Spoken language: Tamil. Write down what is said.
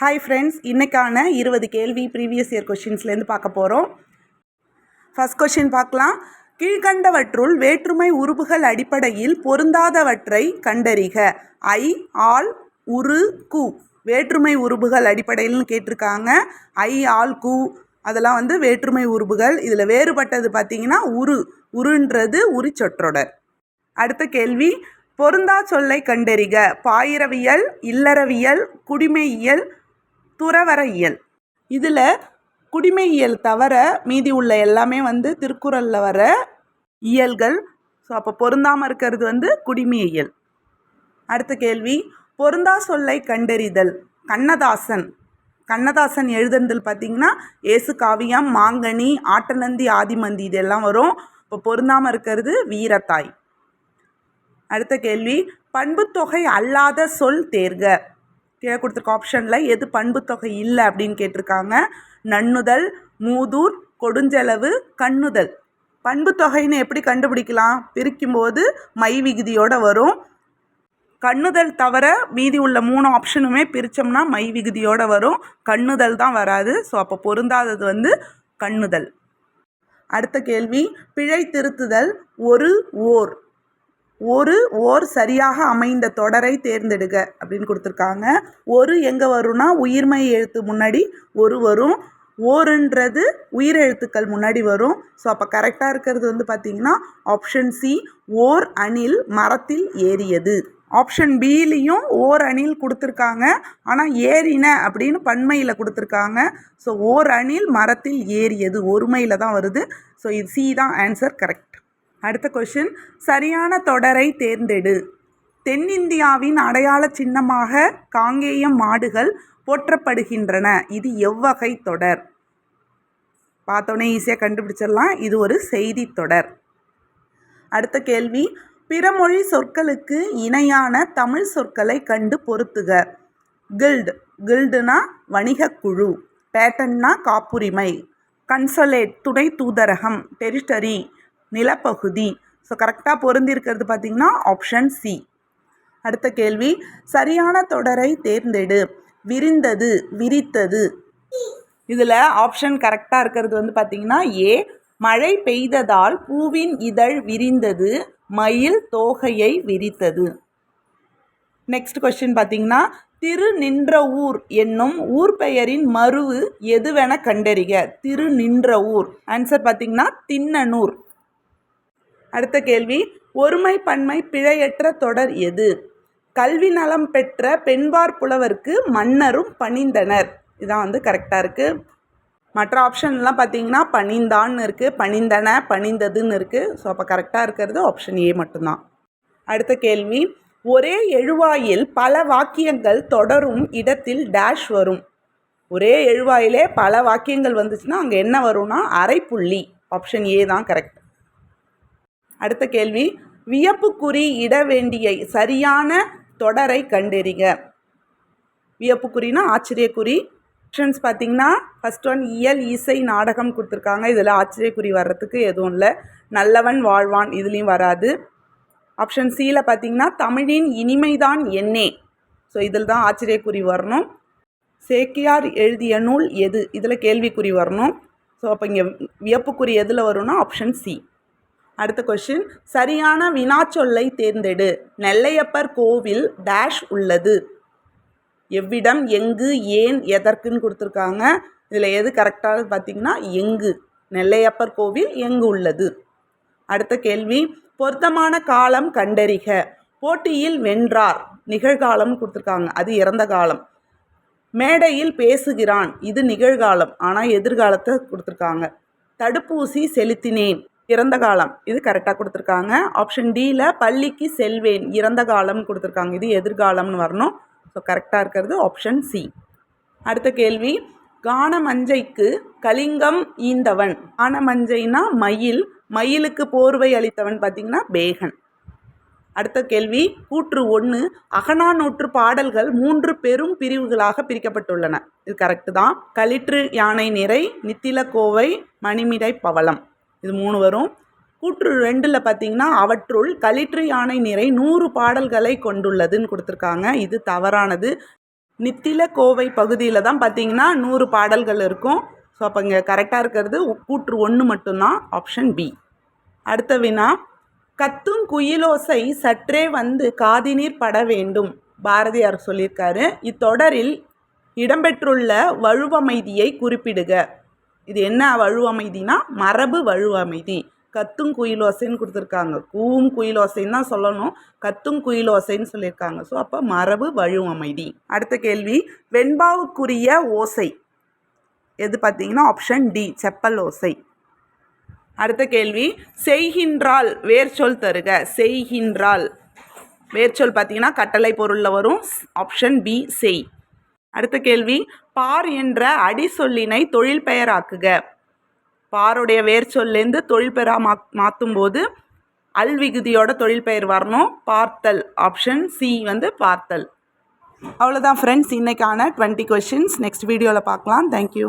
ஹாய் ஃப்ரெண்ட்ஸ் இன்னைக்கான இருபது கேள்வி ப்ரீவியஸ் இயர் கொஷின்ஸ்லேருந்து பார்க்க போகிறோம் ஃபஸ்ட் கொஷின் பார்க்கலாம். கீழ்கண்டவற்றுள் வேற்றுமை உருபுகள் அடிப்படையில் பொருந்தாதவற்றை கண்டறிக. ஐ ஆல் உரு கு. வேற்றுமை உருபுகள் அடிப்படையில்னு கேட்டிருக்காங்க. ஐ ஆல் கு. அதெல்லாம் வந்து வேற்றுமை உருபுகள் இதில் வேறுபட்டது பார்த்தீங்கன்னா உரு உருன்றது உரிச்சொற்றொடர் அடுத்த கேள்வி. பொருந்தா சொல்லை கண்டறிக. பாயிரவியல் இல்லறவியல் குடிமையியல் துறவர இயல் இதில் குடிமையியல் தவிர மீதி உள்ள எல்லாமே வந்து திருக்குறளில் வர இயல்கள். ஸோ அப்போ பொருந்தாமல் இருக்கிறது வந்து குடிமையியல். அடுத்த கேள்வி. பொருந்தா சொல்லை கண்டறிதல். கண்ணதாசன். கண்ணதாசன் எழுதுனதில் பார்த்தீங்கன்னா ஏசு காவியம் மாங்கனி ஆட்டநந்தி ஆதிமந்தி இதெல்லாம் வரும். இப்போ பொருந்தாமல் இருக்கிறது வீரத்தாய். அடுத்த கேள்வி. பண்புத்தொகை அல்லாத சொல் தேர்க. கீழே கொடுத்துருக்க ஆப்ஷனில் எது பண்புத்தொகை இல்லை அப்படின்னு கேட்டிருக்காங்க. நன்னுதல் மூதூர் கொடுஞ்செலவு கண்ணுதல். பண்புத்தொகைன்னு எப்படி கண்டுபிடிக்கலாம்? பிரிக்கும்போது மை விகுதியோடு வரும். கண்ணுதல் தவிர மீதி உள்ள மூணு ஆப்ஷனுமே பிரித்தோம்னா மை விகுதியோடு வரும். கண்ணுதல் தான் வராது. ஸோ அப்போ பொருந்தாதது வந்து கண்ணுதல். அடுத்த கேள்வி பிழை திருத்துதல் ஒரு ஓர். ஒரு ஓர் சரியாக அமைந்த தொடரை தேர்ந்தெடுக அப்படின்னு கொடுத்துருக்காங்க. ஒரு எங்கே வரும்னா உயிர்மை எழுத்து முன்னாடி ஒரு வரும். ஓருன்றது உயிரெழுத்துக்கள் முன்னாடி வரும். ஸோ அப்போ கரெக்டாக இருக்கிறது வந்து பார்த்தீங்கன்னா ஆப்ஷன் சி ஓர் அணில் மரத்தில் ஏறியது. ஆப்ஷன் பிலேயும் ஓர் அணில் கொடுத்துருக்காங்க. ஆனால் ஏறின அப்படின்னு பன்மையில் கொடுத்துருக்காங்க. ஸோ ஓர் அணில் மரத்தில் ஏறியது. ஒருமையில் தான் வருது. ஸோ இது சி தான் ஆன்சர் கரெக்ட் அடுத்த கொஷின் சரியான தொடரை தேர்ந்தெடு. தென்னிந்தியாவின் அடையாள சின்னமாக காங்கேயம் மாடுகள் போற்றப்படுகின்றன. இது எவ்வகை தொடர்? பார்த்தோன்னே ஈஸியாக கண்டுபிடிச்சிடலாம். இது ஒரு செய்தி தொடர். அடுத்த கேள்வி. பிறமொழி சொற்களுக்கு இணையான தமிழ் சொற்களை கண்டு பொருத்துக. கில்டு கில்டுனா வணிகக் குழு. பேட்டன்னா காப்புரிமை. கன்சலேட் துணை தூதரகம். டெரிட்டரி நிலப்பகுதி. ஸோ கரெக்டாக பொருந்திருக்கிறது பார்த்தீங்கன்னா ஆப்ஷன் சி அடுத்த கேள்வி சரியான தொடரை தேர்ந்தெடு. விரிந்தது விரித்தது. இதில் ஆப்ஷன் கரெக்டாக இருக்கிறது வந்து பார்த்தீங்கன்னா ஏ மழை பெய்ததால் பூவின் இதழ் விரிந்தது மயில் தோகையை விரித்தது. நெக்ஸ்ட் கொஸ்டின் பார்த்தீங்கன்னா திரு நின்ற ஊர் என்னும் ஊர் பெயரின் மருவு எதுவென கண்டறிக. திரு நின்ற ஊர். ஆன்சர் பார்த்தீங்கன்னா தின்னனூர். அடுத்த கேள்வி ஒருமை பன்மை பிழையற்ற தொடர் எது? கல்வி நலம் பெற்ற பெண்பார் புலவருக்கு மன்னரும் பணிந்தனர். இதான் வந்து கரெக்டாக இருக்குது மற்ற ஆப்ஷன்லாம் பார்த்தீங்கன்னா பணிந்தான்னு இருக்குது பணிந்தன பணிந்ததுன்னு இருக்குது ஸோ அப்போ கரெக்டாக இருக்கிறது ஆப்ஷன் ஏ மட்டும்தான். அடுத்த கேள்வி ஒரே எழுவாயில் பல வாக்கியங்கள் தொடரும் இடத்தில் டேஷ் வரும். ஒரே எழுவாயிலே பல வாக்கியங்கள் வந்துச்சுன்னா அங்கே என்ன வரும்னா அரைப்புள்ளி. ஆப்ஷன் ஏ தான் கரெக்ட் அடுத்த கேள்வி வியப்புக்குறி இட வேண்டிய சரியான தொடரை கண்டறிக. வியப்புக்குறினா ஆச்சரியக்குறி. ஆப்ஷன்ஸ் பார்த்தீங்கன்னா ஃபஸ்ட் ஒன் இயல் இசை நாடகம் கொடுத்துருக்காங்க. இதில் ஆச்சரியக்குறி வர்றதுக்கு எதுவும் இல்லை. நல்லவன் வாழ்வான் இதுலேயும் வராது. ஆப்ஷன் சியில் பார்த்தீங்கன்னா தமிழின் இனிமைதான் என்னே. ஸோ இதில் தான் ஆச்சரியக்குறி வரணும். சேக்கியார் எழுதிய நூல் எது? இதில் கேள்விக்குறி வரணும். ஸோ அப்போ இங்கே வியப்புக்குறி எதில் வரும்னா ஆப்ஷன் சி அடுத்த கொஷின் சரியான வினாச்சொல்லை தேர்ந்தெடு. நெல்லையப்பர் கோவில் டேஷ் உள்ளது. எவ்விடம் எங்கு ஏன் எதற்குன்னு கொடுத்துருக்காங்க. இதில் எது கரெக்டாக பார்த்தீங்கன்னா எங்கு. நெல்லையப்பர் கோவில் எங்கு உள்ளது? அடுத்த கேள்வி. பொருத்தமான காலம் கண்டறிக. போட்டியில் வென்றார். நிகழ்காலம் கொடுத்துருக்காங்க. அது இறந்த காலம். மேடையில் பேசுகிறான். இது நிகழ்காலம். ஆனால் எதிர்காலத்தை கொடுத்துருக்காங்க. தடுப்பூசி செலுத்தினேன். இறந்த காலம். இது கரெக்டாக கொடுத்துருக்காங்க. ஆப்ஷன் டியில் பள்ளிக்கு செல்வேன் இறந்த காலம்னு கொடுத்துருக்காங்க. இது எதிர்காலம்னு வரணும். ஸோ கரெக்டாக இருக்கிறது ஆப்ஷன் சி அடுத்த கேள்வி. கானமஞ்சைக்கு கலிங்கம் ஈந்தவன். கானமஞ்சைனா மயில். மயிலுக்கு போர்வை அளித்தவன் பார்த்திங்கன்னா பேகன். அடுத்த கேள்வி. கூற்று ஒன்று அகனானூற்று பாடல்கள் மூன்று பெரும் பிரிவுகளாக பிரிக்கப்பட்டுள்ளன. இது கரெக்டு தான். களிற்று யானை நிறை நித்தில கோவை மணிமிடை பவளம். இது மூணு வரும். கூற்று ரெண்டில் பார்த்தீங்கன்னா அவற்றுள் கலிற்று யானை நிறை நூறு பாடல்களை கொண்டுள்ளதுன்னு கொடுத்துருக்காங்க. இது தவறானது. நித்தில கோவை பகுதியில் தான் பார்த்தீங்கன்னா நூறு பாடல்கள் இருக்கும். ஸோ அப்போ இங்கே கரெக்டாக இருக்கிறது. கூற்று ஒன்று மட்டும்தான். ஆப்ஷன் பி அடுத்த வினா. கத்தும் குயிலோசை சற்றே வந்து காதினீர் பட வேண்டும். பாரதியார் சொல்லியிருக்காரு. இத்தொடரில் இடம்பெற்றுள்ள வழுவமைதியை குறிப்பிடுக. இது என்ன வழுவமைதினா? மரபு வழுவமைதி. கத்தும் குயிலோசைன்னு கொடுத்துருக்காங்க. கூவும் குயிலோசைன்னு தான் சொல்லணும். கத்தும் குயிலோசைன்னு சொல்லியிருக்காங்க. ஸோ அப்போ மரபு வழுவமைதி. அடுத்த கேள்வி. வெண்பாவுக்குரிய ஓசை. எது பார்த்தீங்கன்னா? ஆப்ஷன் டி செப்பல் ஓசை. அடுத்த கேள்வி. செய்கின்றால் வேர்ச்சொல் தருக. செய்கின்றால். வேர்ச்சொல் பார்த்தீங்கன்னா கட்டளை பொருளில் வரும். ஆப்ஷன் பி செய். அடுத்த கேள்வி பார் என்ற அடி சொல்லினை தொழில் பெயராக்குக. பாருடைய வேர்ச்சொல்லேருந்து தொழில் பெயராக மா மாற்றும் போது அல் விகுதியோட தொழில் பெயர் வரணும். பார்த்தல் ஆப்ஷன் சி வந்து பார்த்தல். அவ்வளோதான் ஃப்ரெண்ட்ஸ் இன்றைக்கான டுவெண்ட்டி கொஷின்ஸ் நெக்ஸ்ட் வீடியோவில் பார்க்கலாம். தேங்க்யூ